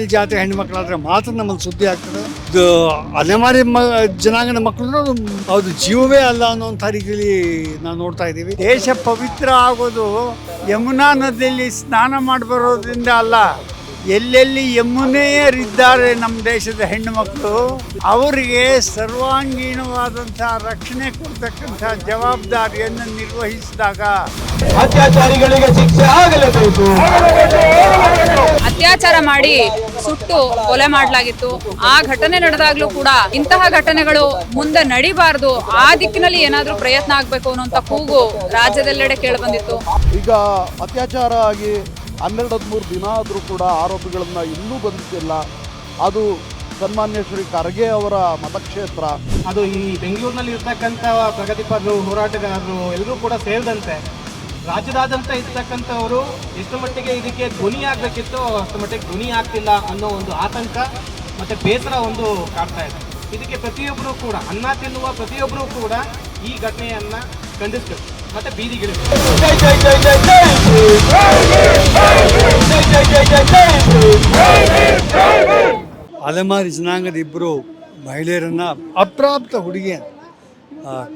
ಮೇಲ್ಜಾತಿ ಹೆಣ್ಮಕ್ಳಾದ್ರೆ ಮಾತ್ರ ನಮ್ಮಲ್ಲಿ ಸುದ್ದಿ ಆಗ್ತದೆ. ಇದು ಅಲೆಮಾರಿ ಮ, ಜನಾಂಗದ ಮಕ್ಕಳು ಅದು ಜೀವವೇ ಅಲ್ಲ ಅನ್ನೋಂಥ ರೀತಿಯಲ್ಲಿ ನಾವು ನೋಡ್ತಾ ಇದ್ದೀವಿ. ದೇಶ ಪವಿತ್ರ ಆಗೋದು ಯಮುನಾ ನದಿಯಲ್ಲಿ ಸ್ನಾನ ಮಾಡಿ ಬರೋದ್ರಿಂದ ಅಲ್ಲ. ಎಲ್ಲೆಲ್ಲಿ ಯಮುನೆಯರಿದ್ದಾರೆ ನಮ್ಮ ದೇಶದ ಹೆಣ್ಣು ಮಕ್ಕಳು ಅವರಿಗೆ ಸರ್ವಾಂಗೀಣವಾದಂತಹ ರಕ್ಷಣೆ ಕೊಡ್ತಕ್ಕಂಥ ಜವಾಬ್ದಾರಿಯನ್ನು ನಿರ್ವಹಿಸಿದಾಗ ಅತ್ಯಾಚಾರಿಗಳಿಗೆ ಶಿಕ್ಷೆ ಆಗಲೇಬೇಕು. ಅತ್ಯಾಚಾರ ಮಾಡಿ ಸುಟ್ಟು ಕೊಲೆ ಮಾಡಲಾಗಿತ್ತು. ಆ ಘಟನೆ ನಡೆದಾಗ್ಲೂ ಕೂಡ ಇಂತಹ ಘಟನೆಗಳು ಮುಂದೆ ನಡಿಬಾರದು. ಆ ದಿಕ್ಕಿನಲ್ಲಿ ಏನಾದ್ರೂ ಪ್ರಯತ್ನ ಆಗ್ಬೇಕು ಅನ್ನೋಂತ ಕೂಗು ರಾಜ್ಯದೆಲ್ಲೆಡೆ ಕೇಳಿಬಂದಿತ್ತು ಈಗ ಅತ್ಯಾಚಾರ ಆಗಿ ಹನ್ನೆರಡು ಹದಿಮೂರು ದಿನ ಆದರೂ ಕೂಡ ಆರೋಪಿಗಳನ್ನು ಇನ್ನೂ ಬಂಧಿಸಿಲ್ಲ. ಅದು ಸನ್ಮಾನ್ಯ ಶ್ರೀ ಖರ್ಗೆ ಅವರ ಮತಕ್ಷೇತ್ರ. ಅದು ಈ ಬೆಂಗಳೂರಿನಲ್ಲಿ ಇರ್ತಕ್ಕಂಥ ಪ್ರಗತಿಪರರು, ಹೋರಾಟಗಾರರು ಎಲ್ಲರೂ ಕೂಡ ಸೇರಿದಂತೆ, ರಾಜ್ಯದಾದ್ಯಂತ ಇರ್ತಕ್ಕಂಥವರು ಎಷ್ಟು ಮಟ್ಟಿಗೆ ಇದಕ್ಕೆ ಧ್ವನಿ ಆಗಬೇಕಿತ್ತು ಅಷ್ಟು ಮಟ್ಟಿಗೆ ಧ್ವನಿ ಆಗ್ತಿಲ್ಲ ಅನ್ನೋ ಒಂದು ಆತಂಕ ಮತ್ತು ಬೇಸರ ಒಂದು ಕಾಡ್ತಾ ಇದೆ. ಇದಕ್ಕೆ ಪ್ರತಿಯೊಬ್ಬರೂ ಕೂಡ, ಅನ್ನ ತಿನ್ನುವ ಪ್ರತಿಯೊಬ್ಬರೂ ಕೂಡ ಈ ಘಟನೆಯನ್ನು ಖಂಡಿಸಬೇಕು. ಮತ್ತೆ ಬೀದಿಗಿಳಿದ್ರು ಅಲೆಮಾರಿ ಜನಾಂಗದ ಇಬ್ಬರು ಮಹಿಳೆಯರನ್ನು ಅಪ್ರಾಪ್ತ ಹುಡುಗಿಯ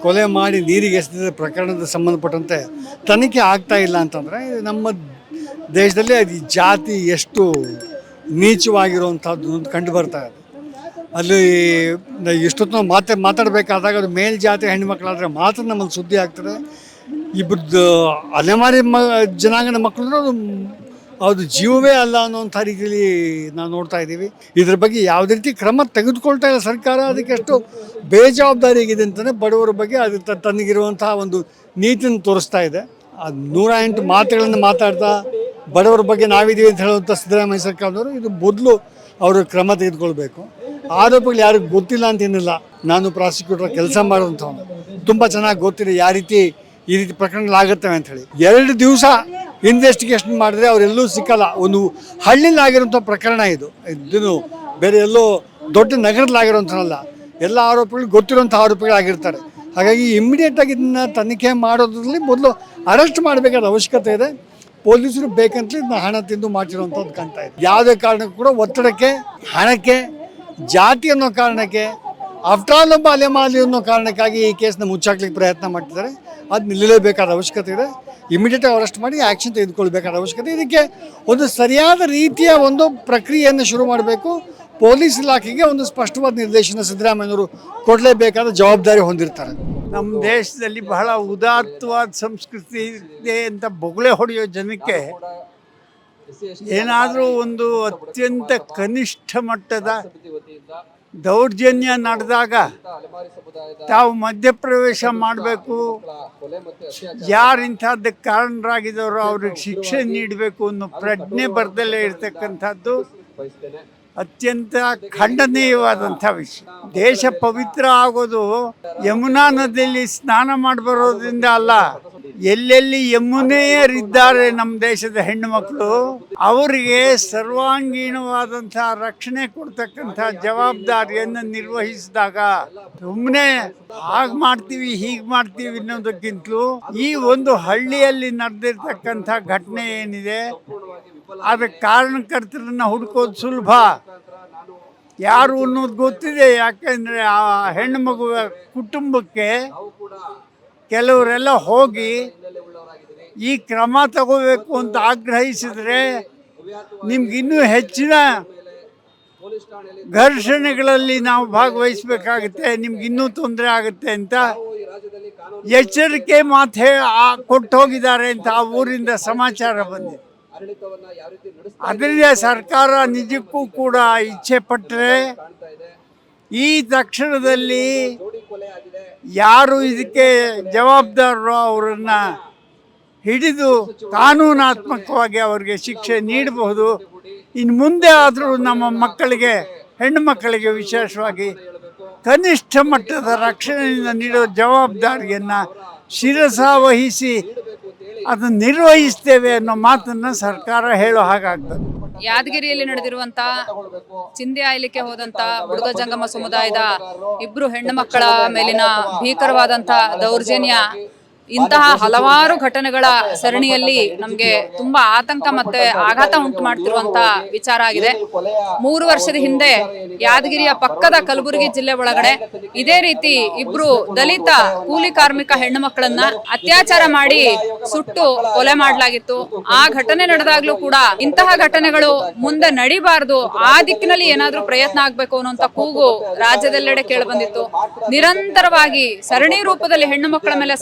ಕೊಲೆ ಮಾಡಿ ನೀರಿಗೆ ಎಸೆದ ಪ್ರಕರಣದ ಸಂಬಂಧಪಟ್ಟಂತೆ ತನಿಖೆ ಆಗ್ತಾ ಇಲ್ಲ ಅಂತಂದರೆ ನಮ್ಮ ದೇಶದಲ್ಲಿ ಅದು ಜಾತಿ ಎಷ್ಟು ನೀಚವಾಗಿರುವಂಥದ್ದು ಅಂತ ಕಂಡು ಬರ್ತಾ ಇದೆ. ಅಲ್ಲಿ ಎಷ್ಟೊತ್ತು ಮಾತಾ ಮಾತಾಡಬೇಕಾದಾಗ ಅದು ಮೇಲ್ಜಾತಿ ಹೆಣ್ಮಕ್ಳಾದರೆ ಮಾತ್ರ ನಮ್ಮಲ್ಲಿ ಸುದ್ದಿ ಆಗ್ತದೆ. ಇಬ್ಬರದ್ದು ಅಲೆಮಾರಿ ಮ, ಜನಾಂಗದ ಮಕ್ಕಳು ಅದು ಜೀವವೇ ಅಲ್ಲ ಅನ್ನೋಂಥ ರೀತಿಯಲ್ಲಿ ನಾವು ನೋಡ್ತಾ ಇದ್ದೀವಿ. ಇದ್ರ ಬಗ್ಗೆ ಯಾವುದೇ ರೀತಿ ಕ್ರಮ ತೆಗೆದುಕೊಳ್ತಾ ಇಲ್ಲ ಸರ್ಕಾರ. ಅದಕ್ಕೆ ಬೇಜವಾಬ್ದಾರಿ ಬೇಜವಾಬ್ದಾರಿಯಾಗಿದೆ ಅಂತಲೇ ಬಡವರ ಬಗ್ಗೆ ಅದು ತನಗಿರುವಂತಹ ಒಂದು ನೀತಿಯನ್ನು ತೋರಿಸ್ತಾ ಇದೆ. ಅದು ನೂರ ಎಂಟು ಮಾತುಗಳನ್ನು ಮಾತಾಡ್ತಾ ಬಡವರ ಬಗ್ಗೆ ನಾವಿದ್ದೀವಿ ಅಂತ ಹೇಳುವಂಥ ಸಿದ್ದರಾಮಯ್ಯ ಸರ್ಕಾರದವರು ಇದು ಮೊದಲು ಅವರು ಕ್ರಮ ತೆಗೆದುಕೊಳ್ಬೇಕು. ಆರೋಪಗಳು ಯಾರಿಗೂ ಗೊತ್ತಿಲ್ಲ ಅಂತೇನಿಲ್ಲ ನಾನು ಪ್ರಾಸಿಕ್ಯೂಟರ್ ಕೆಲಸ ಮಾಡುವಂಥವ್ನು. ತುಂಬ ಚೆನ್ನಾಗಿ ಗೊತ್ತಿದೆ. ಯಾವ ರೀತಿ ಈ ರೀತಿ ಪ್ರಕರಣಗಳಾಗುತ್ತವೆ ಅಂತ ಹೇಳಿ. ಎರಡು ದಿವಸ ಇನ್ವೆಸ್ಟಿಗೇಷನ್ ಮಾಡಿದ್ರೆ ಅವರೆಲ್ಲೂ ಸಿಕ್ಕಲ್ಲ. ಒಂದು ಹಳ್ಳಿಲಾಗಿರುವಂಥ ಪ್ರಕರಣ ಇದು. ಇದನ್ನು ಬೇರೆ ಎಲ್ಲೋ ದೊಡ್ಡ ನಗರದಲ್ಲಾಗಿರೋಂಥಲ್ಲ ಎಲ್ಲ ಆರೋಪಿಗಳು ಗೊತ್ತಿರೋಂಥ ಆರೋಪಿಗಳಾಗಿರ್ತಾರೆ. ಹಾಗಾಗಿ ಇಮ್ಮಿಡಿಯೇಟಾಗಿ ಇದನ್ನ ತನಿಖೆ ಮಾಡೋದ್ರಲ್ಲಿ ಮೊದಲು ಅರೆಸ್ಟ್ ಮಾಡಬೇಕಾದ ಅವಶ್ಯಕತೆ ಇದೆ. ಪೊಲೀಸರು ಬೇಕಂತಲೇ ಇದನ್ನ ಹಣ ತಿಂದು ಮಾಡ್ತಿರೋವಂಥದ್ದು ಕಾಣ್ತಾ ಇದೆ. ಯಾವುದೇ ಕಾರಣಕ್ಕೂ ಕೂಡ ಒತ್ತಡಕ್ಕೆ, ಹಣಕ್ಕೆ, ಜಾತಿ ಅನ್ನೋ ಕಾರಣಕ್ಕೆ ಆಫ್ಟರ್ ಆಲ್ ಅಲೆಮಾಲಿ ಅನ್ನೋ ಕಾರಣಕ್ಕಾಗಿ ಈ ಕೇಸನ್ನ ಮುಚ್ಚಾಕ್ಲಿಕ್ಕೆ ಪ್ರಯತ್ನ ಮಾಡ್ತಿದ್ದಾರೆ. ಅದು ನಿಲ್ಲಲೇಬೇಕಾದ ಅವಶ್ಯಕತೆ ಇದೆ. ಇಮಿಡಿಯೇಟ್ ಅರೆಸ್ಟ್ ಮಾಡಿ ಆ್ಯಕ್ಷನ್ ತೆಗೆದುಕೊಳ್ಬೇಕಾದ ಅವಶ್ಯಕತೆ ಇದಕ್ಕೆ ಒಂದು ಸರಿಯಾದ ರೀತಿಯ ಒಂದು ಪ್ರಕ್ರಿಯೆಯನ್ನು ಶುರು ಮಾಡಬೇಕು. ಪೊಲೀಸ್ ಇಲಾಖೆಗೆ ಒಂದು ಸ್ಪಷ್ಟವಾದ ನಿರ್ದೇಶನ ಸಿದ್ದರಾಮಯ್ಯನವರು ಕೊಡಲೇಬೇಕಾದ ಜವಾಬ್ದಾರಿ ಹೊಂದಿರ್ತಾರೆ. ನಮ್ಮ ದೇಶದಲ್ಲಿ ಬಹಳ ಉದಾತ್ತವಾದ ಸಂಸ್ಕೃತಿ ಇದೆ ಅಂತ ಬೊಗಳೆ ಹೊಡೆಯೋ ಜನಕ್ಕೆ ಏನಾದರೂ ಒಂದು ಅತ್ಯಂತ ಕನಿಷ್ಠ ಮಟ್ಟದ ದೌರ್ಜನ್ಯ ನಡೆದಾಗ ತಾವು ಮಧ್ಯಪ್ರವೇಶ ಮಾಡಬೇಕು. ಯಾರು ಇಂಥದ್ದಕ್ಕೆ ಕಾರಣರಾಗಿದ್ದಾರೋ ಅವ್ರಿಗೆ ಶಿಕ್ಷೆ ನೀಡಬೇಕು ಅನ್ನೋ ಪ್ರಜ್ಞೆ ಬರದಲ್ಲೇ ಇರತಕ್ಕಂಥದ್ದು ಅತ್ಯಂತ ಖಂಡನೀಯವಾದಂಥ ವಿಷಯ. ದೇಶ ಪವಿತ್ರ ಆಗೋದು ಯಮುನಾ ನದಿಯಲ್ಲಿ ಸ್ನಾನ ಮಾಡಿ ಬರೋದ್ರಿಂದ ಅಲ್ಲ. ಎಲ್ಲೆಲ್ಲಿ ಯಮುನೆಯರಿದ್ದಾರೆ ನಮ್ಮ ದೇಶದ ಹೆಣ್ಣು ಮಕ್ಕಳು, ಅವರಿಗೆ ಸರ್ವಾಂಗೀಣವಾದಂಥ ರಕ್ಷಣೆ ಕೊಡ್ತಕ್ಕಂಥ ಜವಾಬ್ದಾರಿಯನ್ನು ನಿರ್ವಹಿಸಿದಾಗ ಸುಮ್ಮನೆ ಹಾಗೆ ಮಾಡ್ತೀವಿ, ಹೀಗೆ ಮಾಡ್ತೀವಿ ಅನ್ನೋದಕ್ಕಿಂತಲೂ ಈ ಒಂದು ಹಳ್ಳಿಯಲ್ಲಿ ನಡೆದಿರ್ತಕ್ಕಂಥ ಘಟನೆ ಏನಿದೆ, ಅದಕ್ಕೆ ಕಾರಣಕರ್ತರನ್ನ ಹುಡ್ಕೋದು ಸುಲಭ. ಯಾರು ಅನ್ನೋದು ಗೊತ್ತಿದೆ, ಯಾಕೆಂದರೆ ಆ ಹೆಣ್ಣು ಮಗುವ ಕುಟುಂಬಕ್ಕೆ ಕೆಲವರೆಲ್ಲ ಹೋಗಿ ಈ ಕ್ರಮ ತಗೋಬೇಕು ಅಂತ ಆಗ್ರಹಿಸಿದ್ರೆ ನಿಮ್ಗಿನ್ನೂ ಹೆಚ್ಚಿನ ಘರ್ಷಣೆಗಳಲ್ಲಿ ನಾವು ಭಾಗವಹಿಸಬೇಕಾಗುತ್ತೆ ನಿಮ್ಗಿನ್ನೂ ತೊಂದರೆ ಆಗುತ್ತೆ ಅಂತ ಎಚ್ಚರಿಕೆ ಮಾತೆ ಕೊಟ್ಟು ಹೋಗಿದ್ದಾರೆ ಅಂತ ಆ ಊರಿಂದ ಸಮಾಚಾರ ಬಂದಿದೆ. ಅದರಿಂದ ಸರ್ಕಾರ ನಿಜಕ್ಕೂ ಕೂಡ ಇಚ್ಛೆ ಪಟ್ಟರೆ ಈ ತಕ್ಷಣದಲ್ಲಿ ಯಾರು ಇದಕ್ಕೆ ಜವಾಬ್ದಾರರು ಅವರನ್ನ ಹಿಡಿದು ಕಾನೂನಾತ್ಮಕವಾಗಿ ಅವರಿಗೆ ಶಿಕ್ಷೆ ನೀಡಬಹುದು. ಇನ್ನು ಮುಂದೆ ಆದರೂ ನಮ್ಮ ಮಕ್ಕಳಿಗೆ, ಹೆಣ್ಣು ಮಕ್ಕಳಿಗೆ ವಿಶೇಷವಾಗಿ ಕನಿಷ್ಠ ಮಟ್ಟದ ರಕ್ಷಣೆಯಿಂದ ನೀಡೋ ಜವಾಬ್ದಾರಿಯನ್ನು ಶಿರಸ ವಹಿಸಿ ಅದನ್ನು ನಿರ್ವಹಿಸ್ತೇವೆ ಅನ್ನೋ ಮಾತನ್ನು ಸರ್ಕಾರ ಹೇಳೋ ಹಾಗಾಗ್ತದೆ. ಯಾದಗಿರಿಯಲ್ಲಿ ನಡೆದಿರುವಂತ ಚಿಂದಿ ಆಯ್ಲಿಕ್ಕೆ ಹೋದಂತ ಹುಡುಗ ಜಂಗಮ ಸಮುದಾಯದ ಇಬ್ರು ಹೆಣ್ಣು ಮಕ್ಕಳ ಮೇಲಿನ ಭೀಕರವಾದಂತ ದೌರ್ಜನ್ಯ ಇಂತಹ ಹಲವಾರು ಘಟನೆಗಳ ಸರಣಿಯಲ್ಲಿ ನಮ್ಗೆ ತುಂಬಾ ಆತಂಕ ಮತ್ತೆ ಆಘಾತ ಉಂಟು ಮಾಡ್ತಿರುವಂತ ವಿಚಾರ ಆಗಿದೆ. ಮೂರು ವರ್ಷದ ಹಿಂದೆ ಯಾದಗಿರಿಯ ಪಕ್ಕದ ಕಲಬುರಗಿ ಜಿಲ್ಲೆ ಒಳಗಡೆ ಇದೇ ರೀತಿ ಇಬ್ರು ದಲಿತ ಕೂಲಿ ಕಾರ್ಮಿಕ ಹೆಣ್ಣು ಮಕ್ಕಳನ್ನ ಅತ್ಯಾಚಾರ ಮಾಡಿ ಸುಟ್ಟು ಕೊಲೆ ಮಾಡಲಾಗಿತ್ತು. ಆ ಘಟನೆ ನಡೆದಾಗ್ಲೂ ಕೂಡ ಇಂತಹ ಘಟನೆಗಳು ಮುಂದೆ ನಡಿಬಾರದು. ಆ ದಿಕ್ಕಿನಲ್ಲಿ ಏನಾದ್ರೂ ಪ್ರಯತ್ನ ಆಗ್ಬೇಕು ಅನ್ನುವಂತ ಕೂಗು ರಾಜ್ಯದೆಲ್ಲೆಡೆ ಕೇಳಿ ಬಂದಿತ್ತು. ನಿರಂತರವಾಗಿ ಸರಣಿ ರೂಪದಲ್ಲಿ ಹೆಣ್ಣು ಮಕ್ಕಳ ಮೇಲೆ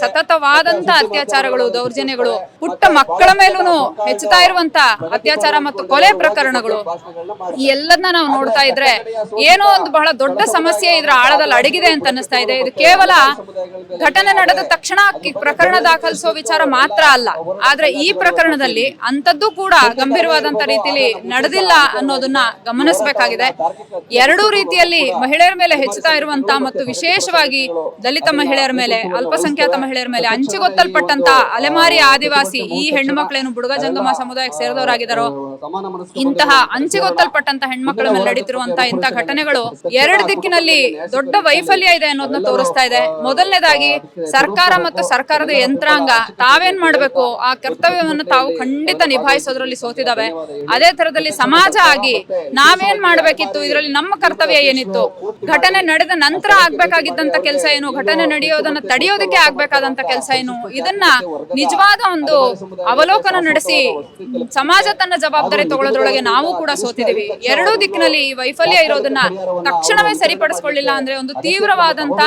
ಸತತವಾದಂತ ಅತ್ಯಾಚಾರಗಳು, ದೌರ್ಜನ್ಯಗಳು, ಪುಟ್ಟ ಮಕ್ಕಳ ಮೇಲೂ ಹೆಚ್ಚುತ್ತಾ ಇರುವಂತ ಅತ್ಯಾಚಾರ ಮತ್ತು ಕೊಲೆ ಪ್ರಕರಣಗಳು, ಈ ಎಲ್ಲದನ್ನ ನಾವು ನೋಡ್ತಾ ಇದ್ರೆ ಏನೋ ಒಂದು ಬಹಳ ದೊಡ್ಡ ಸಮಸ್ಯೆ ಇದ್ರ ಆಳದಲ್ಲಿ ಅಡಗಿದೆ ಅಂತ ಅನ್ನಿಸ್ತಾ ಇದೆ. ಇದು ಕೇವಲ ಘಟನೆ ನಡೆದ ತಕ್ಷಣ ಪ್ರಕರಣ ದಾಖಲಿಸೋ ವಿಚಾರ ಮಾತ್ರ ಅಲ್ಲ. ಆದ್ರೆ ಈ ಪ್ರಕರಣದಲ್ಲಿ ಅಂತದ್ದು ಕೂಡ ಗಂಭೀರವಾದಂತ ರೀತಿಯಲ್ಲಿ ನಡೆದಿಲ್ಲ ಅನ್ನೋದನ್ನ ಗಮನಿಸಬೇಕಾಗಿದೆ. ಎರಡೂ ರೀತಿಯಲ್ಲಿ ಮಹಿಳೆಯರ ಮೇಲೆ ಹೆಚ್ಚುತ್ತಾ ಇರುವಂತ ಮತ್ತು ವಿಶೇಷವಾಗಿ ದಲಿತ ಮಹಿಳೆಯರ ಮೇಲೆ, ಅಲ್ಪಸಂಖ್ಯಾತ ಮಹಿಳೆಯರ ಮೇಲೆ ಹಂಚಿಗೊತ್ತಲ್ಪಟ್ಟಂತ ಅಲೆಮಾರಿ ಆದಿವಾಸಿ ಈ ಹೆಣ್ಣು ಮಕ್ಕಳೇನು ಬುಡುಗ ಜಂಗಮ ಸಮುದಾಯಕ್ಕೆ ಸೇರಿದವರಾಗಿದ್ದಾರೋ ಇಂತಹ ಹಂಚಿಗೊತ್ತಲ್ಪಟ್ಟಂತ ಹೆಣ್ಮಕ್ಳ ಮೇಲೆ ನಡೀತಿರುವಂತ ಇಂತಹ ಘಟನೆಗಳು ಎರಡು ದಿಕ್ಕಿನಲ್ಲಿ ದೊಡ್ಡ ವೈಫಲ್ಯ ಇದೆ ಅನ್ನೋದನ್ನ ತೋರಿಸ್ತಾ ಇದೆ. ಮೊದಲನೇದಾಗಿ ಸರ್ಕಾರ ಮತ್ತು ಸರ್ಕಾರದ ಯಂತ್ರಾಂಗ ತಾವೇನ್ ಮಾಡ್ಬೇಕು? ಆ ಕರ್ತವ್ಯವನ್ನು ತಾವು ಖಂಡಿತ ನಿಭಾಯಿಸೋದ್ರಲ್ಲಿ ಸೋತಿದಾವೆ ಅದೇ ತರದಲ್ಲಿ ಸಮಾಜ ಆಗಿ ನಾವೇನ್ ಮಾಡ್ಬೇಕಿತ್ತು? ಇದರಲ್ಲಿ ನಮ್ಮ ಕರ್ತವ್ಯ ಏನಿತ್ತು? ಘಟನೆ ನಡೆದ ನಂತರ ಆಗ್ಬೇಕಾಗಿದ್ದಂತ ಕೆಲಸ ಏನು? ಘಟನೆ ನಡೆಯೋದನ್ನ ತಡೆಯೋದಕ್ಕೆ ಆಗ್ಬೇಕಾದಂತ ಕೆಲಸ ಏನು ಇದನ್ನ ನಿಜವಾದ ಒಂದು ಅವಲೋಕನ ನಡೆಸಿ ಸಮಾಜ ತನ್ನ ಜವಾಬ್ದಾರಿ ತಗೊಳ್ಳೋದ್ರೊಳಗೆ ನಾವು ಕೂಡ ಸೋತಿದೀವಿ ಎರಡೂ ದಿಕ್ಕಿನಲ್ಲಿ ಈ ವೈಫಲ್ಯ ಇರೋದನ್ನ ತಕ್ಷಣವೇ ಸರಿಪಡಿಸ್ಕೊಳ್ಳಿಲ್ಲ ಅಂದ್ರೆ ಒಂದು ತೀವ್ರವಾದಂತ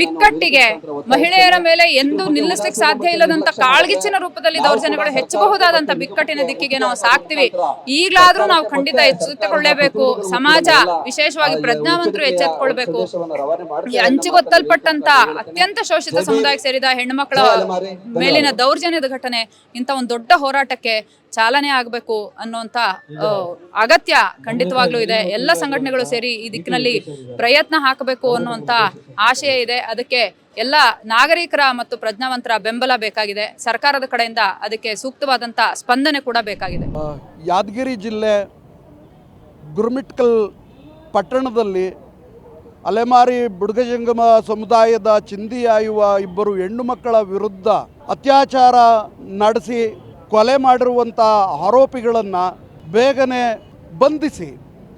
ಬಿಕ್ಕಟ್ಟಿಗೆ ಮಹಿಳೆಯರ ಮೇಲೆ ಎಂದು ನಿಲ್ಲಿಸ್ಲಿಕ್ಕೆ ಸಾಧ್ಯ ಇಲ್ಲದಂತ ಕಾಳ್ಗಿಚ್ಚಿನ ರೂಪದಲ್ಲಿ ದೌರ್ಜನ್ಯಗಳು ಹೆಚ್ಚಬಹುದಾದಂತ ಬಿಕ್ಕಟ್ಟಿನ ದಿಕ್ಕಿಗೆ ನಾವು ಸಾಕ್ತಿವಿ. ಈಗ್ಲಾದ್ರೂ ನಾವು ಖಂಡಿತ ಎಚ್ಚೆತ್ತುಕೊಳ್ಳೇಬೇಕು. ಸಮಾಜ ವಿಶೇಷವಾಗಿ ಪ್ರಜ್ಞಾವಂತರು ಎಚ್ಚೆತ್ತುಕೊಳ್ಬೇಕು. ಈ ಹಂಚಿಗೊತ್ತಲ್ಪಟ್ಟಂತ ಅತ್ಯಂತ ಶೋಷಿತ ಸಮುದಾಯಕ್ಕೆ ಸೇರಿದ ಹೆಣ್ಮಕ್ಳ ಮೇಲಿನ ದೌರ್ಜನ್ಯದ ಘಟನೆ ಇಂಥ ಒಂದು ದೊಡ್ಡ ಹೋರಾಟಕ್ಕೆ ಚಾಲನೆ ಆಗಬೇಕು ಅನ್ನುವಂತ ಆ, ಅಗತ್ಯ ಖಂಡಿತವಾಗ್ಲೂ ಇದೆ. ಎಲ್ಲ ಸಂಘಟನೆಗಳು ಸೇರಿ ಈ ದಿಕ್ಕಿನಲ್ಲಿ ಪ್ರಯತ್ನ ಹಾಕಬೇಕು ಅನ್ನುವಂತ ಆಶಯ ಇದೆ. ಅದಕ್ಕೆ ಎಲ್ಲ ನಾಗರಿಕರ ಮತ್ತು ಪ್ರಜ್ಞಾವಂತರ ಬೆಂಬಲ ಬೇಕಾಗಿದೆ. ಸರ್ಕಾರದ ಕಡೆಯಿಂದ ಅದಕ್ಕೆ ಸೂಕ್ತವಾದಂತ ಸ್ಪಂದನೆ ಕೂಡ ಬೇಕಾಗಿದೆ. ಯಾದಗಿರಿ ಜಿಲ್ಲೆ ಗುರುಮಿಟ್ಕಲ್ ಪಟ್ಟಣದಲ್ಲಿ ಅಲೆಮಾರಿ ಬುಡಗಜಂಗಮ ಸಮುದಾಯದ ಚಿಂದಿಯಾಯುವ ಇಬ್ಬರು ಹೆಣ್ಣು ಮಕ್ಕಳ ವಿರುದ್ಧ ಅತ್ಯಾಚಾರ ನಡೆಸಿ ಕೊಲೆ ಮಾಡಿರುವಂಥ ಆರೋಪಿಗಳನ್ನು ಬೇಗನೆ ಬಂಧಿಸಿ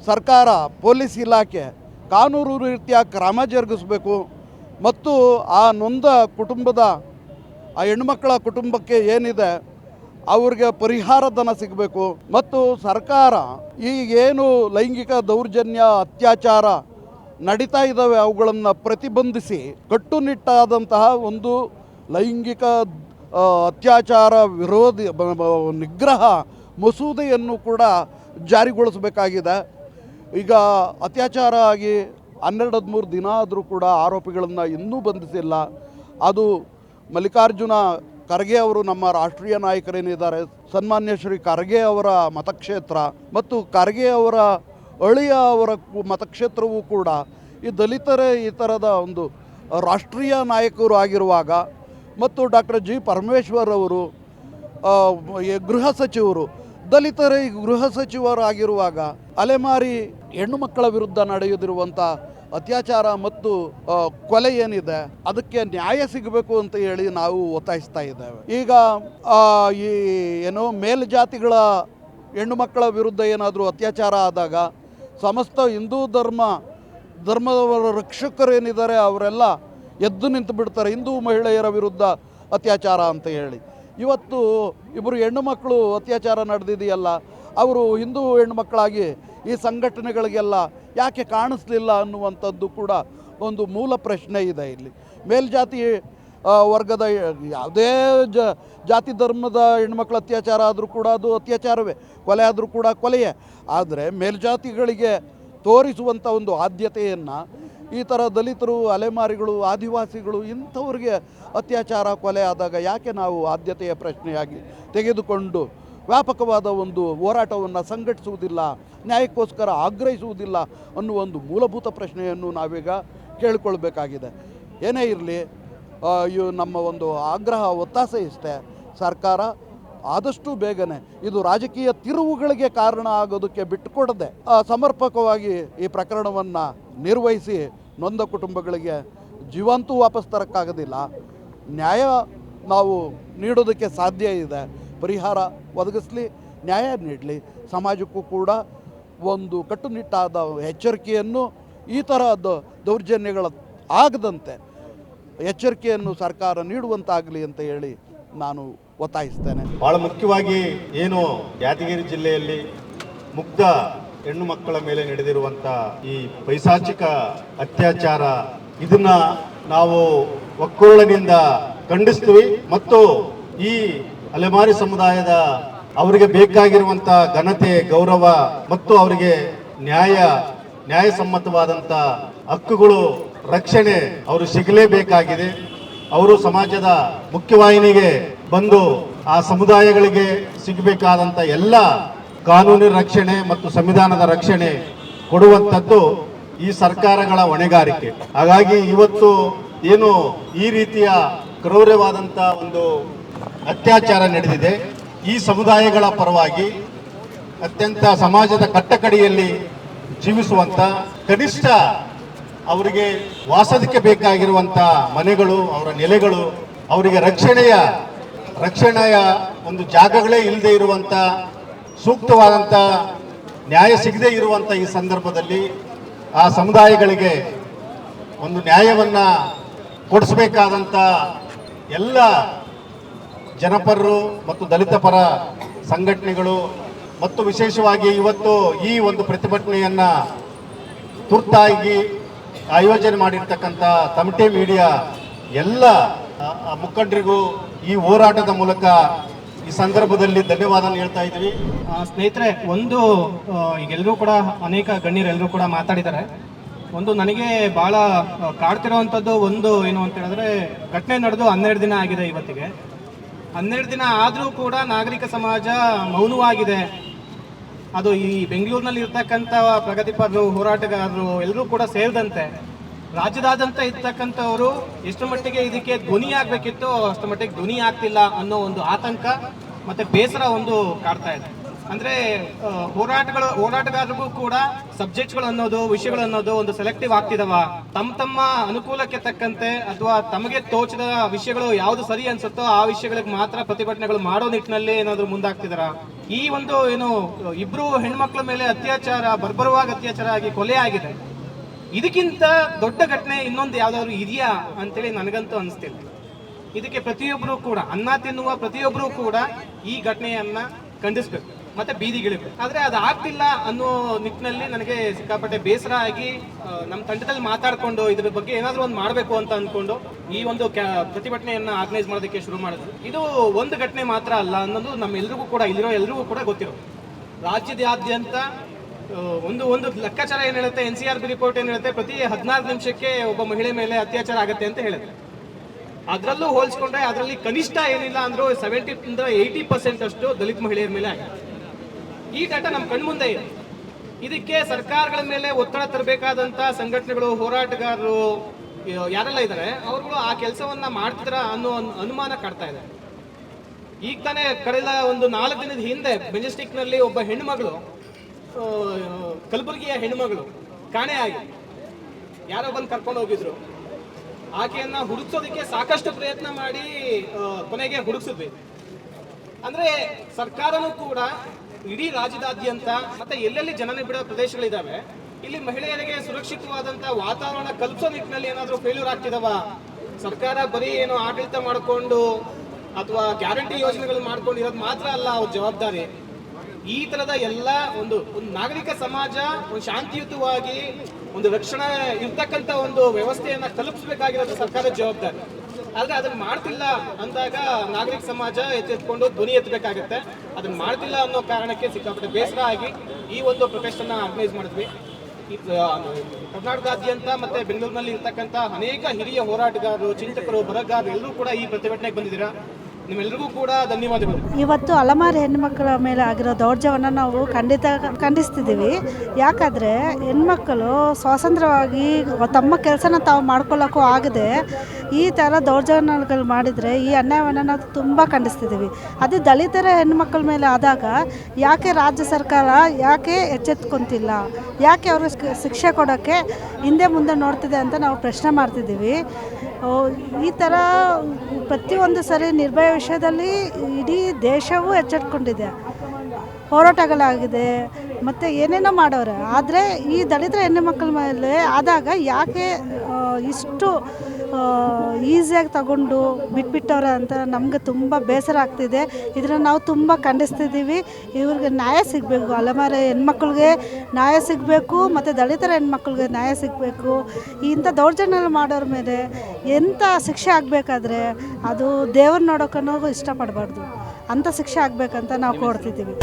ಸರ್ಕಾರ, ಪೊಲೀಸ್ ಇಲಾಖೆ ಕಾನೂನು ರೀತಿಯ ಕ್ರಮ ಜರುಗಿಸಬೇಕು. ಮತ್ತು ಆ ನೊಂದ ಕುಟುಂಬದ, ಆ ಹೆಣ್ಮಕ್ಕಳ ಕುಟುಂಬಕ್ಕೆ ಏನಿದೆ, ಅವ್ರಿಗೆ ಪರಿಹಾರ ಧನ ಸಿಗಬೇಕು. ಮತ್ತು ಸರ್ಕಾರ ಈಗೇನು ಲೈಂಗಿಕ ದೌರ್ಜನ್ಯ, ಅತ್ಯಾಚಾರ ನಡೀತಾ ಇದ್ದಾವೆ, ಅವುಗಳನ್ನು ಪ್ರತಿಬಂಧಿಸಿ ಕಟ್ಟುನಿಟ್ಟಾದಂತಹ ಒಂದು ಲೈಂಗಿಕ ಅತ್ಯಾಚಾರ ವಿರೋಧಿ ನಿಗ್ರಹ ಮಸೂದೆಯನ್ನು ಕೂಡ ಜಾರಿಗೊಳಿಸಬೇಕಾಗಿದೆ. ಈಗ ಅತ್ಯಾಚಾರ ಆಗಿ ಹನ್ನೆರಡು, ಹದಿಮೂರು ದಿನ ಆದರೂ ಕೂಡ ಆರೋಪಿಗಳನ್ನು ಇನ್ನೂ ಬಂಧಿಸಿಲ್ಲ. ಅದು ಮಲ್ಲಿಕಾರ್ಜುನ ಖರ್ಗೆ ಅವರು ನಮ್ಮ ರಾಷ್ಟ್ರೀಯ ನಾಯಕರೇನಿದ್ದಾರೆ, ಸನ್ಮಾನ್ಯ ಶ್ರೀ ಖರ್ಗೆ ಅವರ ಮತಕ್ಷೇತ್ರ ಮತ್ತು ಖರ್ಗೆ ಅವರ ಅಳಿಯ ಅವರ ಮತಕ್ಷೇತ್ರವೂ ಕೂಡ ಈ ದಲಿತರೇ ಈ ಥರದ ಒಂದು ರಾಷ್ಟ್ರೀಯ ನಾಯಕರು ಆಗಿರುವಾಗ ಮತ್ತು ಡಾಕ್ಟರ್ ಜಿ ಪರಮೇಶ್ವರ್ ಅವರು ಗೃಹ ಸಚಿವರು, ದಲಿತರೇ ಗೃಹ ಸಚಿವರಾಗಿರುವಾಗ ಅಲೆಮಾರಿ ಹೆಣ್ಣು ಮಕ್ಕಳ ವಿರುದ್ಧ ನಡೆಯುತ್ತಿರುವಂಥ ಅತ್ಯಾಚಾರ ಮತ್ತು ಕೊಲೆ ಏನಿದೆ, ಅದಕ್ಕೆ ನ್ಯಾಯ ಸಿಗಬೇಕು ಅಂತ ಹೇಳಿ ನಾವು ಒತ್ತಾಯಿಸ್ತಾ ಇದ್ದೇವೆ. ಈಗ ಈ ಏನು ಮೇಲ್ಜಾತಿಗಳ ಹೆಣ್ಣು ಮಕ್ಕಳ ವಿರುದ್ಧ ಏನಾದರೂ ಅತ್ಯಾಚಾರ ಆದಾಗ ಸಮಸ್ತ ಹಿಂದೂ ಧರ್ಮ, ಧರ್ಮದವರ ರಕ್ಷಕರೇನಿದ್ದಾರೆ ಅವರೆಲ್ಲ ಎದ್ದು ನಿಂತು ಬಿಡ್ತಾರೆ. ಹಿಂದೂ ಮಹಿಳೆಯರ ವಿರುದ್ಧ ಅತ್ಯಾಚಾರ ಅಂತ ಹೇಳಿ. ಇವತ್ತು ಇಬ್ಬರು ಹೆಣ್ಣು ಮಕ್ಕಳು ಅತ್ಯಾಚಾರ ನಡೆದಿದೆಯಲ್ಲ, ಅವರು ಹಿಂದೂ ಹೆಣ್ಣು ಮಕ್ಕಳಾಗಿ ಈ ಸಂಘಟನೆಗಳಿಗೆಲ್ಲ ಯಾಕೆ ಕಾಣಿಸ್ಲಿಲ್ಲ ಅನ್ನುವಂಥದ್ದು ಕೂಡ ಒಂದು ಮೂಲ ಪ್ರಶ್ನೆ ಇದೆ ಇಲ್ಲಿ. ಮೇಲ್ಜಾತಿ ವರ್ಗದ ಯಾವುದೇ ಜ, ಜಾತಿ ಧರ್ಮದ ಹೆಣ್ಮಕ್ಳು ಅತ್ಯಾಚಾರ ಆದರೂ ಕೂಡ ಅದು ಅತ್ಯಾಚಾರವೇ. ಕೊಲೆ ಆದರೂ ಕೂಡ ಕೊಲೆಯೇ. ಆದರೆ ಮೇಲ್ಜಾತಿಗಳಿಗೆ ತೋರಿಸುವಂಥ ಒಂದು ಆದ್ಯತೆಯನ್ನು ಈ ಥರ ದಲಿತರು, ಅಲೆಮಾರಿಗಳು, ಆದಿವಾಸಿಗಳು ಇಂಥವ್ರಿಗೆ ಅತ್ಯಾಚಾರ, ಕೊಲೆ ಆದಾಗ ಯಾಕೆ ನಾವು ಆದ್ಯತೆಯ ಪ್ರಶ್ನೆಯಾಗಿ ತೆಗೆದುಕೊಂಡು ವ್ಯಾಪಕವಾದ ಒಂದು ಹೋರಾಟವನ್ನು ಸಂಘಟಿಸುವುದಿಲ್ಲ, ನ್ಯಾಯಕ್ಕೋಸ್ಕರ ಆಗ್ರಹಿಸುವುದಿಲ್ಲ ಅನ್ನುವ ಒಂದು ಮೂಲಭೂತ ಪ್ರಶ್ನೆಯನ್ನು ನಾವೀಗ ಕೇಳಿಕೊಳ್ಬೇಕಾಗಿದೆ. ಏನೇ ಇರಲಿ ಇವು ನಮ್ಮ ಒಂದು ಆಗ್ರಹ, ಒತ್ತಾಸೆ ಇಷ್ಟೇ. ಸರ್ಕಾರ ಆದಷ್ಟು ಬೇಗನೆ ಇದು ರಾಜಕೀಯ ತಿರುವುಗಳಿಗೆ ಕಾರಣ ಆಗೋದಕ್ಕೆ ಬಿಟ್ಟುಕೊಡದೆ ಸಮರ್ಪಕವಾಗಿ ಈ ಪ್ರಕರಣವನ್ನು ನಿರ್ವಹಿಸಿ ನೊಂದ ಕುಟುಂಬಗಳಿಗೆ ಜೀವಂತೂ ವಾಪಸ್ ತರೋಕ್ಕಾಗೋದಿಲ್ಲ. ನ್ಯಾಯ ನಾವು ನೀಡೋದಕ್ಕೆ ಸಾಧ್ಯ ಇದೆ. ಪರಿಹಾರ ಒದಗಿಸ್ಲಿ, ನ್ಯಾಯ ನೀಡಲಿ. ಸಮಾಜಕ್ಕೂ ಕೂಡ ಒಂದು ಕಟ್ಟುನಿಟ್ಟಾದ ಎಚ್ಚರಿಕೆಯನ್ನು ಈ ಥರದ ದೌರ್ಜನ್ಯಗಳ ಆಗದಂತೆ ಎಚ್ಚರಿಕೆಯನ್ನು ಸರ್ಕಾರ ನೀಡುವಂತಾಗಲಿ ಅಂತ ಹೇಳಿ ನಾನು ಒತ್ತಾಯಿಸ್ತೇನೆ. ಬಹಳ ಮುಖ್ಯವಾಗಿ ಏನು ಯಾದಗಿರಿ ಜಿಲ್ಲೆಯಲ್ಲಿ ಮುಕ್ತ ಹೆಣ್ಣು ಮಕ್ಕಳ ಮೇಲೆ ನಡೆದಿರುವಂಥ ಈ ಪೈಸಾಚಿಕ ಅತ್ಯಾಚಾರ, ಇದನ್ನ ನಾವು ಒಕ್ಕೊರಳಿನಿಂದ ಖಂಡಿಸ್ತೀವಿ ಮತ್ತು ಈ ಅಲೆಮಾರಿ ಸಮುದಾಯದ ಅವರಿಗೆ ಬೇಕಾಗಿರುವಂಥ ಘನತೆ, ಗೌರವ ಮತ್ತು ಅವರಿಗೆ ನ್ಯಾಯ, ನ್ಯಾಯಸಮ್ಮತವಾದಂಥ ಹಕ್ಕುಗಳು ರಕ್ಷಣೆ ಅವರು ಸಿಗಲೇಬೇಕಾಗಿದೆ. ಅವರು ಸಮಾಜದ ಮುಖ್ಯವಾಹಿನಿಗೆ ಬಂದು ಆ ಸಮುದಾಯಗಳಿಗೆ ಸಿಗಬೇಕಾದಂಥ ಎಲ್ಲ ಕಾನೂನಿನ ರಕ್ಷಣೆ ಮತ್ತು ಸಂವಿಧಾನದ ರಕ್ಷಣೆ ಕೊಡುವಂಥದ್ದು ಈ ಸರ್ಕಾರಗಳ ಹೊಣೆಗಾರಿಕೆ. ಹಾಗಾಗಿ ಇವತ್ತು ಏನು ಈ ರೀತಿಯ ಕ್ರೌರ್ಯವಾದಂಥ ಒಂದು ಅತ್ಯಾಚಾರ ನಡೆದಿದೆ. ಈ ಸಮುದಾಯಗಳ ಪರವಾಗಿ ಅತ್ಯಂತ ಸಮಾಜದ ಕಟ್ಟಕಡೆಯಲ್ಲಿ ಜೀವಿಸುವಂಥ ಕನಿಷ್ಠ ಅವರಿಗೆ ವಾಸದಕ್ಕೆ ಬೇಕಾಗಿರುವಂತ ಮನೆಗಳು, ಅವರ ನೆಲೆಗಳು, ಅವರಿಗೆ ರಕ್ಷಣೆಯ ರಕ್ಷಣೆಯ ಒಂದು ಜಾಗಗಳೇ ಇಲ್ಲದೆ ಇರುವಂತ ಸೂಕ್ತವಾದಂಥ ನ್ಯಾಯ ಸಿಗದೇ ಇರುವಂತ ಈ ಸಂದರ್ಭದಲ್ಲಿ ಆ ಸಮುದಾಯಗಳಿಗೆ ಒಂದು ನ್ಯಾಯವನ್ನ ಕೊಡಿಸಬೇಕಾದಂಥ ಎಲ್ಲ ಜನಪರರು ಮತ್ತು ದಲಿತ ಪರ ಸಂಘಟನೆಗಳು ಮತ್ತು ವಿಶೇಷವಾಗಿ ಇವತ್ತು ಈ ಒಂದು ಪ್ರತಿಭಟನೆಯನ್ನ ತುರ್ತಾಗಿ ಆಯೋಜನೆ ಮಾಡಿರ್ತಕ್ಕಂಥ ತಮಟೆ ಮೀಡಿಯಾ ಎಲ್ಲ ಮುಖಂಡರಿಗೂ ಈ ಹೋರಾಟದ ಮೂಲಕ ಈ ಸಂದರ್ಭದಲ್ಲಿ ಧನ್ಯವಾದ ಹೇಳ್ತಾ ಇದ್ದೀವಿ. ಆ, ಸ್ನೇಹಿತರೆ ಒಂದು ಈಗೆಲ್ಲರೂ ಕೂಡ ಅನೇಕ ಗಣ್ಯರು ಎಲ್ಲರೂ ಕೂಡ ಮಾತಾಡಿದ್ದಾರೆ. ಒಂದು ನನಗೆ ಭಾಳ ಕಾಡ್ತಿರೋವಂಥದ್ದು ಒಂದು ಏನು ಅಂತ ಹೇಳಿದ್ರೆ ಘಟನೆ ನಡೆದು ಹನ್ನೆರಡು ದಿನ ಆಗಿದೆ ಇವತ್ತಿಗೆ. ಹನ್ನೆರಡು ದಿನ ಆದರೂ ಕೂಡ ನಾಗರಿಕ ಸಮಾಜ ಮೌನವಾಗಿದೆ ಅದು ಈ ಬೆಂಗಳೂರಿನಲ್ಲಿ ಇರ್ತಕ್ಕಂಥ ಪ್ರಗತಿಪರರು ಹೋರಾಟಗಾರರು ಎಲ್ಲರೂ ಕೂಡ ಸೇರಿದಂತೆ ರಾಜ್ಯದಾದ್ಯಂತ ಇರ್ತಕ್ಕಂಥವರು ಎಷ್ಟು ಮಟ್ಟಿಗೆ ಇದಕ್ಕೆ ಧ್ವನಿ ಆಗಬೇಕಿತ್ತು ಅಷ್ಟು ಮಟ್ಟಿಗೆ ಧ್ವನಿ ಆಗ್ತಿಲ್ಲ ಅನ್ನೋ ಒಂದು ಆತಂಕ ಮತ್ತು ಬೇಸರ ಒಂದು ಕಾಡ್ತಾ ಇದೆ. ಅಂದ್ರೆ ಹೋರಾಟಗಳು, ಹೋರಾಟಗಾರರಿಗೂ ಕೂಡ ಸಬ್ಜೆಕ್ಟ್ಗಳು ಅನ್ನೋದು, ವಿಷಯಗಳು ಅನ್ನೋದು ಒಂದು ಸೆಲೆಕ್ಟಿವ್ ಆಗ್ತಿದವ. ತಮ್ಮ ತಮ್ಮ ಅನುಕೂಲಕ್ಕೆ ತಕ್ಕಂತೆ ಅಥವಾ ತಮಗೆ ತೋಚಿದ ವಿಷಯಗಳು ಯಾವ್ದು ಸರಿ ಅನ್ಸುತ್ತೋ ಆ ವಿಷಯಗಳಿಗೆ ಮಾತ್ರ ಪ್ರತಿಭಟನೆಗಳು ಮಾಡೋ ನಿಟ್ಟಿನಲ್ಲಿ ಏನಾದ್ರು ಮುಂದಾಗ್ತಿದಾರ? ಈ ಒಂದು, ಏನು, ಇಬ್ರು ಹೆಣ್ಮಕ್ಳ ಮೇಲೆ ಅತ್ಯಾಚಾರ, ಬರ್ಬರವಾಗಿ ಅತ್ಯಾಚಾರ ಆಗಿ ಕೊಲೆ ಆಗಿದೆ. ಇದಕ್ಕಿಂತ ದೊಡ್ಡ ಘಟನೆ ಇನ್ನೊಂದು ಯಾವ್ದಾದ್ರು ಇದೆಯಾ ಅಂತೇಳಿ ನನಗಂತೂ ಅನಿಸ್ತಿಲ್ಲ. ಇದಕ್ಕೆ ಪ್ರತಿಯೊಬ್ಬರು ಕೂಡ, ಅನ್ನ ತಿನ್ನುವ ಪ್ರತಿಯೊಬ್ಬರು ಕೂಡ ಈ ಘಟನೆಯನ್ನ ಖಂಡಿಸ್ಬೇಕು. ಮತ್ತೆ ಬೀದಿಗಿಳಿಬೇಕು ಆದ್ರೆ ಅದು ಆಗ್ತಿಲ್ಲ ಅನ್ನೋ ನಿಟ್ಟಿನಲ್ಲಿ ನನಗೆ ಸಿಕ್ಕಾಪಟ್ಟೆ ಬೇಸರ ಆಗಿ ನಮ್ಮ ತಂಡದಲ್ಲಿ ಮಾತಾಡ್ಕೊಂಡು ಇದ್ರ ಬಗ್ಗೆ ಏನಾದ್ರೂ ಒಂದು ಮಾಡಬೇಕು ಅಂತ ಅಂದ್ಕೊಂಡು ಈ ಒಂದು ಪ್ರತಿಭಟನೆಯನ್ನ ಆರ್ಗನೈಸ್ ಮಾಡೋದಕ್ಕೆ ಶುರು ಮಾಡಿದ್ರು. ಇದು ಒಂದು ಘಟನೆ ಮಾತ್ರ ಅಲ್ಲ ಅನ್ನೋದು ನಮ್ಮೆಲ್ಲರಿಗೂ ಕೂಡ, ಇಲ್ಲಿರೋ ಎಲ್ರಿಗೂ ಕೂಡ ಗೊತ್ತಿರೋ ರಾಜ್ಯದಾದ್ಯಂತ ಒಂದು ಒಂದು ಲೆಕ್ಕಾಚಾರ ಏನ್ ಹೇಳುತ್ತೆ N C R B report ಏನ್ ಹೇಳುತ್ತೆ, ಪ್ರತಿ ಹದಿನಾರು ನಿಮಿಷಕ್ಕೆ ಒಬ್ಬ ಮಹಿಳೆ ಮೇಲೆ ಅತ್ಯಾಚಾರ ಆಗುತ್ತೆ ಅಂತ ಹೇಳುತ್ತೆ. ಅದರಲ್ಲೂ ಹೋಲಿಸ್ಕೊಂಡ್ರೆ ಅದರಲ್ಲಿ ಕನಿಷ್ಠ ಏನಿಲ್ಲ ಅಂದ್ರೂ ಸೆವೆಂಟಿ ಏಯ್ಟಿ ಪರ್ಸೆಂಟ್ ಅಷ್ಟು ದಲಿತ ಮಹಿಳೆಯರ ಮೇಲೆ ಆಗಿದೆ. ಈ ಘಟ ನಮ್ಮ ಕಣ್ಮುಂದೆ ಇದೆ. ಇದಕ್ಕೆ ಸರ್ಕಾರಗಳ ಮೇಲೆ ಒತ್ತಡ ತರಬೇಕಾದಂತ ಸಂಘಟನೆಗಳು, ಹೋರಾಟಗಾರರು ಯಾರೆಲ್ಲ ಇದ್ದಾರೆ ಅವ್ರುಗಳು ಆ ಕೆಲಸವನ್ನ ಮಾಡ್ತಿದ್ರ ಅನ್ನೋ ಒಂದು ಅನುಮಾನ ಕಾಡ್ತಾ ಇದೆ. ಈಗ ತಾನೇ ಕಳೆದ ಒಂದು ನಾಲ್ಕು ದಿನದ ಹಿಂದೆ ಮೆಜೆಸ್ಟಿಕ್ನಲ್ಲಿ ಒಬ್ಬ ಹೆಣ್ಮಗಳು ಕಲಬುರಗಿಯ ಹೆಣ್ಮಗಳು ಕಾಣೆ ಆಗಿ ಯಾರೋ ಬಂದು ಕರ್ಕೊಂಡು ಹೋಗಿದ್ರು. ಆಕೆಯನ್ನ ಹುಡುಕ್ಸೋದಕ್ಕೆ ಸಾಕಷ್ಟು ಪ್ರಯತ್ನ ಮಾಡಿ ಕೊನೆಗೆ ಹುಡುಕ್ಸಿದ್ವಿ. ಅಂದ್ರೆ ಸರ್ಕಾರನೂ ಕೂಡ ಇಡೀ ರಾಜ್ಯದಾದ್ಯಂತ ಮತ್ತೆ ಎಲ್ಲೆಲ್ಲಿ ಜನನ ಬಿಡೋ ಪ್ರದೇಶಗಳಿದ್ದಾವೆ ಇಲ್ಲಿ ಮಹಿಳೆಯರಿಗೆ ಸುರಕ್ಷಿತವಾದಂತ ವಾತಾವರಣ ಕಲ್ಪಿಸೋ ನಿಟ್ಟಿನಲ್ಲಿ ಏನಾದರೂ ಫೇಲ್ಯೂರ್ ಆಗ್ತಿದವ? ಸರ್ಕಾರ ಬರೀ ಏನು ಆಡಳಿತ ಮಾಡಿಕೊಂಡು ಅಥವಾ ಗ್ಯಾರಂಟಿ ಯೋಜನೆಗಳು ಮಾಡ್ಕೊಂಡು ಇರೋದು ಮಾತ್ರ ಅಲ್ಲ, ಅವ್ರ ಜವಾಬ್ದಾರಿ. ಈ ತರದ ಎಲ್ಲ ಒಂದು ಒಂದು ನಾಗರಿಕ ಸಮಾಜ ಒಂದು ಶಾಂತಿಯುತವಾಗಿ ಒಂದು ರಕ್ಷಣೆ ಇರ್ತಕ್ಕಂಥ ಒಂದು ವ್ಯವಸ್ಥೆಯನ್ನ ತಲುಪಿಸಬೇಕಾಗಿರೋದು ಸರ್ಕಾರದ ಜವಾಬ್ದಾರಿ. ಆದ್ರೆ ಅದನ್ನ ಮಾಡ್ತಿಲ್ಲ ಅಂದಾಗ ನಾಗರಿಕ ಸಮಾಜ ಎಚ್ಚೆತ್ಕೊಂಡು ಧ್ವನಿ ಎತ್ತಬೇಕಾಗತ್ತೆ. ಅದನ್ನ ಮಾಡ್ತಿಲ್ಲ ಅನ್ನೋ ಕಾರಣಕ್ಕೆ ಸಿಕ್ಕಾಪಟ್ಟೆ ಬೇಸರ ಆಗಿ ಈ ಒಂದು ಪ್ರೊಟೆಸ್ಟ್ ಅನ್ನ ಆರ್ಗನೈಸ್ ಮಾಡಿದ್ವಿ. ಕರ್ನಾಟಕದಾದ್ಯಂತ ಮತ್ತೆ ಬೆಂಗಳೂರಿನಲ್ಲಿ ಇರ್ತಕ್ಕಂಥ ಅನೇಕ ಹಿರಿಯ ಹೋರಾಟಗಾರರು, ಚಿಂತಕರು ಬರಗಾರರು ಎಲ್ಲರೂ ಕೂಡ ಈ ಪ್ರತಿಭಟನೆಗೆ ಬಂದಿದ್ದೀರಾ? ಇವತ್ತು ಅಲಮಾರಿ ಹೆಣ್ಮಕ್ಳ ಮೇಲೆ ಆಗಿರೋ ದೌರ್ಜವನ್ನು ನಾವು ಖಂಡಿತ ಖಂಡಿಸ್ತಿದ್ದೀವಿ. ಯಾಕಂದರೆ ಹೆಣ್ಮಕ್ಕಳು ಸ್ವಾತಂತ್ರ್ಯವಾಗಿ ತಮ್ಮ ಕೆಲಸನ ತಾವು ಮಾಡ್ಕೊಳ್ಳೋಕ್ಕೂ ಆಗದೆ ಈ ಥರ ದೌರ್ಜನ್ಯಗಳು ಮಾಡಿದರೆ ಈ ಅನ್ಯಾಯವನ್ನು ನಾವು ತುಂಬ ಖಂಡಿಸ್ತಿದ್ದೀವಿ. ಅದು ದಲಿತರ ಹೆಣ್ಮಕ್ಳ ಮೇಲೆ ಆದಾಗ ಯಾಕೆ ರಾಜ್ಯ ಸರ್ಕಾರ ಯಾಕೆ ಎಚ್ಚೆತ್ಕೊಂತಿಲ್ಲ? ಯಾಕೆ ಅವರು ಶಿಕ್ಷೆ ಕೊಡೋಕ್ಕೆ ಹಿಂದೆ ಮುಂದೆ ನೋಡ್ತಿದೆ ಅಂತ ನಾವು ಪ್ರಶ್ನೆ ಮಾಡ್ತಿದ್ದೀವಿ. ಈ ಥರ ಪ್ರತಿಯೊಂದು ಸರಿ ನಿರ್ಭಯ ವಿಷಯದಲ್ಲಿ ಇಡೀ ದೇಶವೂ ಎಚ್ಚೆತ್ಕೊಂಡಿದೆ. ಹೋರಾಟಗಳಾಗಿದೆ, ಮತ್ತು ಏನೇನೋ ಮಾಡೋರೆ. ಆದರೆ ಈ ದಲಿತರ ಹೆಣ್ಣು ಮಕ್ಕಳ ಮೇಲೆ ಆದಾಗ ಯಾಕೆ ಇಷ್ಟು ಈಸಿಯಾಗಿ ತಗೊಂಡು ಬಿಟ್ಬಿಟ್ಟವ್ರೆ ಅಂತ ನಮಗೆ ತುಂಬ ಬೇಸರ ಆಗ್ತಿದೆ. ಇದನ್ನು ನಾವು ತುಂಬ ಖಂಡಿಸ್ತಿದ್ದೀವಿ. ಇವ್ರಿಗೆ ನ್ಯಾಯ ಸಿಗಬೇಕು. ಅಲೆಮಾರಿ ಹೆಣ್ಮಕ್ಳಿಗೆ ನ್ಯಾಯ ಸಿಗಬೇಕು ಮತ್ತು ದಲಿತರ ಹೆಣ್ಮಕ್ಳಿಗೆ ನ್ಯಾಯ ಸಿಗಬೇಕು. ಇಂಥ ದೌರ್ಜನ್ಯ ಮಾಡೋರ ಮೇಲೆ ಎಂಥ ಶಿಕ್ಷೆ ಆಗಬೇಕಾದ್ರೆ ಅದು ದೇವ್ರ ನೋಡೋಕ್ಕನ್ನೋದು ಇಷ್ಟಪಡಬಾರ್ದು. ಅಂಥ ಶಿಕ್ಷೆ ಆಗಬೇಕಂತ ನಾವು ಕೋರ್ತಿದ್ದೀವಿ.